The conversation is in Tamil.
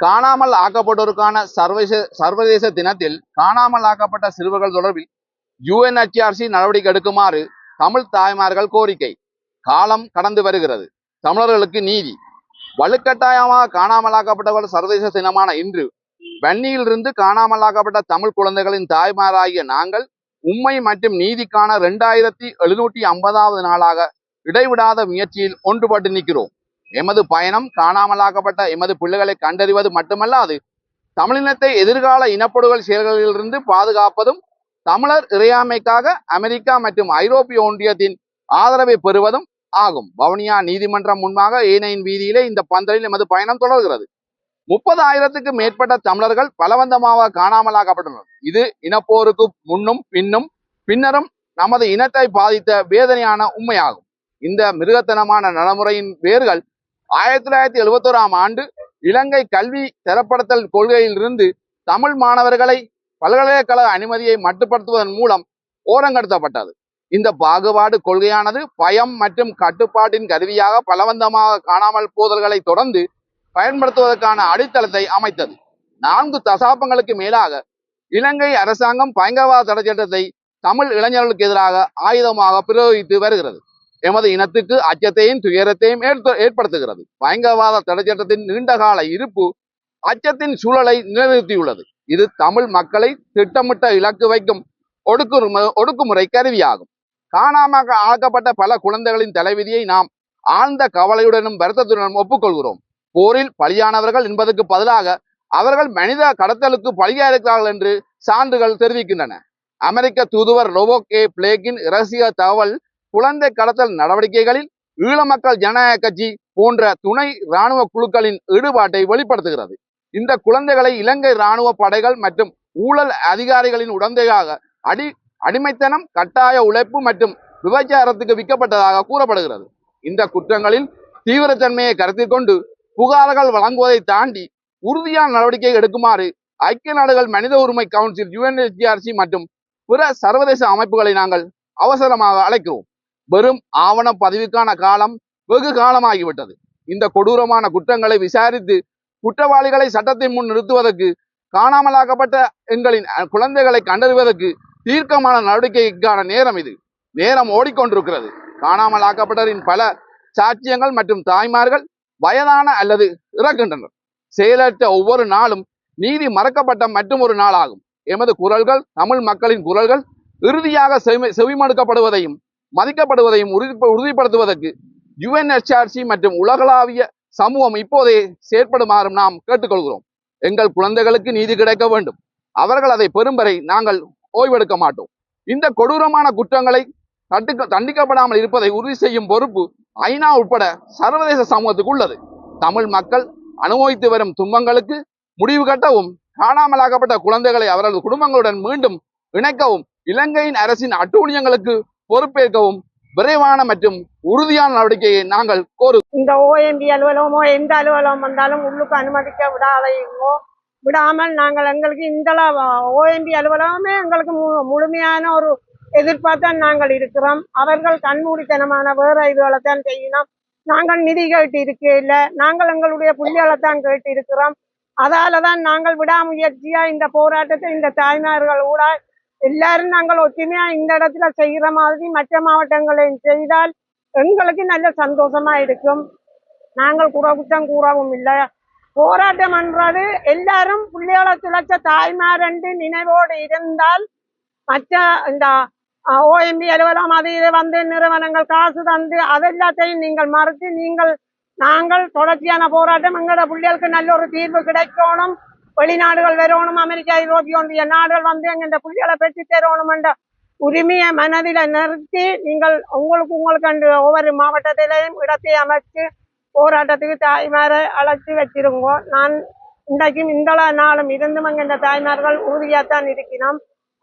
காணாமல் ஆக்கப்பட்டோருக்கான சர்வதேச சர்வதேச தினத்தில் காணாமல் ஆக்கப்பட்ட சிறுவர்கள் தொடர்பில் யுஎன்ஹெச்ஆர்சி நடவடிக்கை எடுக்குமாறு தமிழ் தாய்மார்கள் கோரிக்கை. காலம் கடந்து வருகிறது. தமிழர்களுக்கு நீதி. வலுக்கட்டாயமாக காணாமலாக்கப்பட்டவர்கள் சர்வதேச தினமான இன்று வன்னியிலிருந்து காணாமலாக்கப்பட்ட தமிழ் குழந்தைகளின் தாய்மாராகிய நாங்கள் உண்மை மற்றும் நீதிக்கான ரெண்டாயிரத்தி எழுநூற்றி ஐம்பதாவது நாளாக இடைவிடாத முயற்சியில் ஒன்றுபட்டு நிற்கிறோம். எமது பயணம் காணாமலாக்கப்பட்ட எமது பிள்ளைகளை கண்டறிவது மட்டுமல்லாது தமிழினத்தை எதிர்கால இனப்படுகொலை செயல்களிலிருந்து பாதுகாப்பதும் தமிழர் இறையாமைக்காக அமெரிக்கா மற்றும் ஐரோப்பிய ஒன்றியத்தின் ஆதரவை பெறுவதும் ஆகும். வவுனியா நீதிமன்றம் முன்பாக ஏனையின் வீதியிலே இந்த பந்தலில் எமது பயணம் தொடர்கிறது. முப்பது ஆயிரத்துக்கு மேற்பட்ட தமிழர்கள் பலவந்தமாக காணாமலாக்கப்பட்டுள்ளனர். இது இனப்போருக்கு முன்னும் பின்னும் பின்னரும் நமது இனத்தை பாதித்த வேதனையான உண்மையாகும். இந்த மிருகத்தனமான நடைமுறையின் வேர்கள் ஆயிரத்தி தொள்ளாயிரத்தி எழுபத்தோராம் ஆண்டு இலங்கை கல்வி தரப்படுத்தல் கொள்கையிலிருந்து தமிழ் மாணவர்களை பல்கலைக்கழக அனுமதியை மட்டுப்படுத்துவதன் மூலம் ஓரங்கடுத்தப்பட்டது. இந்த பாகுபாடு கொள்கையானது பயம் மற்றும் கட்டுப்பாட்டின் கருவியாக பலவந்தமாக காணாமல் போதல்களை தொடர்ந்து பயன்படுத்துவதற்கான அடித்தளத்தை அமைத்தது. நான்கு தசாப்தங்களுக்கு மேலாக இலங்கை அரசாங்கம் பயங்கரவாத தடை சட்டத்தை தமிழ் இளைஞர்களுக்கு எதிராக ஆயுதமாக பிரயோகித்து வருகிறது. எமது இனத்துக்கு அச்சத்தையும் துயரத்தையும் ஏற்படுத்துகிறது. பயங்கரவாத தடை சட்டத்தின் நீண்டகால இருப்பு அச்சத்தின் சூழலை நிலைநிறுத்தியுள்ளது. இது தமிழ் மக்களை திட்டமிட்ட இலக்கு வைக்கும் ஒடுக்குமுறை ஒடுக்குமுறை கருவியாகும். காணாமல் ஆக்கப்பட்ட பல குழந்தைகளின் தலைவிதியை நாம் ஆழ்ந்த கவலையுடனும் வருத்தத்துடனும் ஒப்புக்கொள்கிறோம். போரில் பலியானவர்கள் என்பதற்கு பதிலாக அவர்கள் மனித கடத்தலுக்கு பலியாயிருக்கிறார்கள் என்று சான்றுகள் தெரிவிக்கின்றன. அமெரிக்க தூதுவர் ரோபோகே பிளேக்கின் இரகசிய தகவல் குழந்தை கடத்தல் நடவடிக்கைகளில் ஈழ மக்கள் ஜனநாயக கட்சி போன்ற துணை இராணுவ குழுக்களின் ஈடுபாட்டை வெளிப்படுத்துகிறது. இந்த குழந்தைகளை இலங்கை இராணுவ படைகள் மற்றும் ஊழல் அதிகாரிகளின் உடந்தையாக அடி அடிமைத்தனம் கட்டாய உழைப்பு மற்றும் விபச்சாரத்துக்கு விற்கப்பட்டதாக கூறப்படுகிறது. இந்த குற்றங்களில் தீவிரத்தன்மையை கருத்தில் கொண்டு புகார்கள் வழங்குவதை தாண்டி உறுதியான நடவடிக்கை எடுக்குமாறு ஐக்கிய நாடுகள் மனித உரிமை கவுன்சில் யுஎன்எஸ்டிஆர்சி மற்றும் பிற சர்வதேச அமைப்புகளை நாங்கள் அவசரமாக அழைக்கிறோம். வெறும் ஆவண பதிவுக்கான காலம் வெகு காலமாகிவிட்டது. இந்த கொடூரமான குற்றங்களை விசாரித்து குற்றவாளிகளை சட்டத்தின் முன் நிறுத்துவதற்கு காணாமலாக்கப்பட்ட எங்களின் குழந்தைகளை கண்டறிவதற்கு தீர்க்கமான நடவடிக்கைக்கான நேரம் இது. நேரம் ஓடிக்கொண்டிருக்கிறது. காணாமலாக்கப்பட்டவரின் பல சாட்சியங்கள் மற்றும் தாய்மார்கள் வயதான அல்லது இறக்கின்றனர். செயலற்ற ஒவ்வொரு நாளும் நீதி மறக்கப்பட்ட மற்றும் ஒரு நாளாகும். எமது குரல்கள் தமிழ் மக்களின் குரல்கள் இறுதியாக செவி செவிமடுக்கப்படுவதையும் மதிக்கப்படுவதையும் உறுதி உறுதிப்படுத்துவதற்கு யுஎன்எச்ஆர்சி மற்றும் உலகளாவிய சமூகம் இப்போதே செயற்படுமாறும் நாம் கேட்டுக்கொள்கிறோம். எங்கள் குழந்தைகளுக்கு நீதி கிடைக்க வேண்டும். அவர்கள் அதை பெறும் வரை நாங்கள் ஓய்வெடுக்க மாட்டோம். இந்த கொடூரமான குற்றங்களை தட்டுக்க தண்டிக்கப்படாமல் இருப்பதை உறுதி செய்யும் பொறுப்பு ஐநா உட்பட சர்வதேச சமூகத்துக்கு உள்ளது. தமிழ் மக்கள் அனுபவித்து வரும் துன்பங்களுக்கு முடிவு கட்டவும் காணாமலாக்கப்பட்ட குழந்தைகளை அவரது குடும்பங்களுடன் மீண்டும் இணைக்கவும் இலங்கையின் அரசின் அட்டூழியங்களுக்கு பொறுப்பேற்கவும் விரைவான மற்றும் உறுதியான நடவடிக்கையை நாங்கள் கோரு இந்த ஓஎம்பி அலுவலகமோ எந்த அலுவலகம் வந்தாலும் உள்ளுக்கு அனுமதிக்க விடாதையோ விடாமல் நாங்கள் எங்களுக்கு இந்த ஓஎம்பி அலுவலகமே எங்களுக்கு மு- முழுமையான ஒரு எதிர்பார்த்தான் நாங்கள் இருக்கிறோம். அவர்கள் கண்மூடித்தனமான வேற இதுகளை செய்யணும். நாங்கள் நிதி கேட்டு இருக்க இல்லை நாங்கள் எங்களுடைய புள்ளிகளை தான் கேட்டு இருக்கிறோம் அதால தான் நாங்கள் விடாமுயற்சியா இந்த போராட்டத்தை இந்த தாய்மார்கள் கூட எல்லாரும் நாங்கள் ஒற்றுமையா இந்த இடத்துல செய்கிற மாதிரி மற்ற மாவட்டங்களையும் செய்தால் எங்களுக்கு நல்ல சந்தோஷமா இருக்கும். நாங்கள் குறை குற்றம் கூறவும் இல்லை. போராட்டம் என்றது எல்லாரும் பிள்ளையோட துளைச்ச தாய்மாரண்டு நினைவோடு இருந்தால் மற்ற இந்த ஓஎம்பி அலுவலகம் அது இது வந்து நிறுவனங்கள் காசு தந்து அதெல்லாத்தையும் நீங்கள் மறுத்து நீங்கள் நாங்கள் தொடர்ச்சியான போராட்டம் எங்களோட பிள்ளைகளுக்கு நல்ல ஒரு தீர்வு கிடைக்கணும். வெளிநாடுகள் வரணும் அமெரிக்கா ஐரோப்பிய ஒன்றிய நாடுகள் வந்து எங்க புள்ளிகளை பெற்று தரணும் என்ற உரிமையை மனதில நிறுத்தி நீங்கள் உங்களுக்கு உங்களுக்கு அந்த ஒவ்வொரு மாவட்டத்திலையும் இடத்தை அமைச்சு போராட்டத்துக்கு தாய்மாரை அழைச்சி வச்சிருங்கோ. நான் இன்றைக்கும் இந்த நாளும் இருந்தும் அங்க தாய்மார்கள் உறுதியாகத்தான் இருக்கிறோம்.